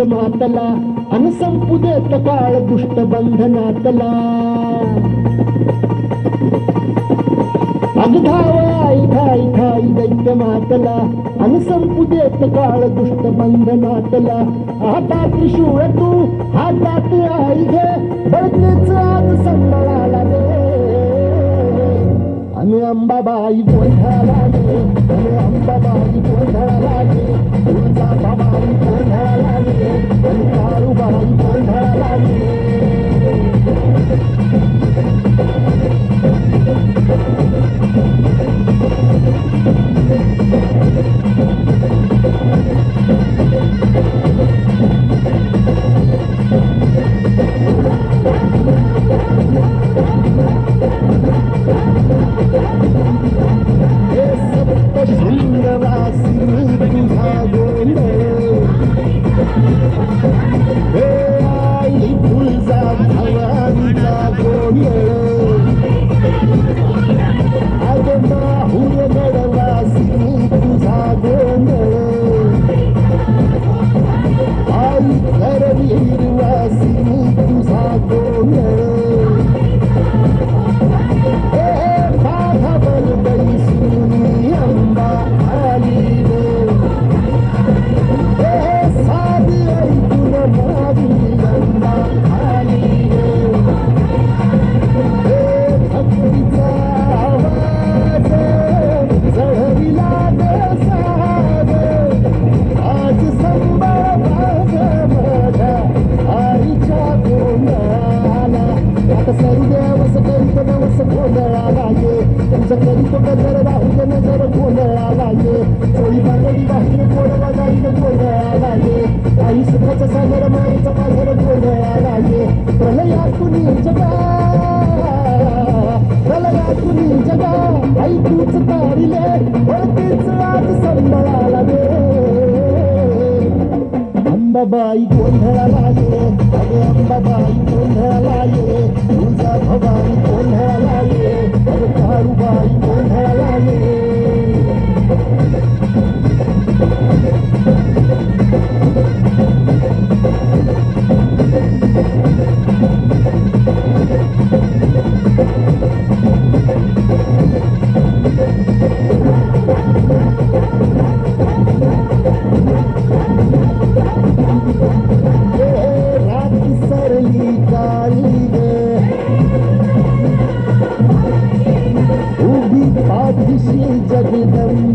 ऐक मातला अन संपू देत काळ दुष्ट बंधनातला. अगधाव आई ठाई दैत्य मातला. अन संपू देत काळ दुष्ट बंधनातला. आता त्रिशूळ तू हातात आई घे. बळतेच आज संबळाला रे आणि अंबाबाई गोंधळाला गे करीत गजर राहू दे नजर गोंधळाला ये कोळी बांगडी बाहेर गोडवा जाईल गोंधळाला ये आई सुखाचं सागर माईचा पाझर गोंधळाला ये प्रलयातून जगा प्रलयातून जगा आई तूच तारिले तेच आज संबळाला दे अंबाबाई गोंधळाला ये अरे अंबाबाई गोंधळाला ये तुझा भवानी गोंधळाला ये কারুবাই মেলায় Thank you.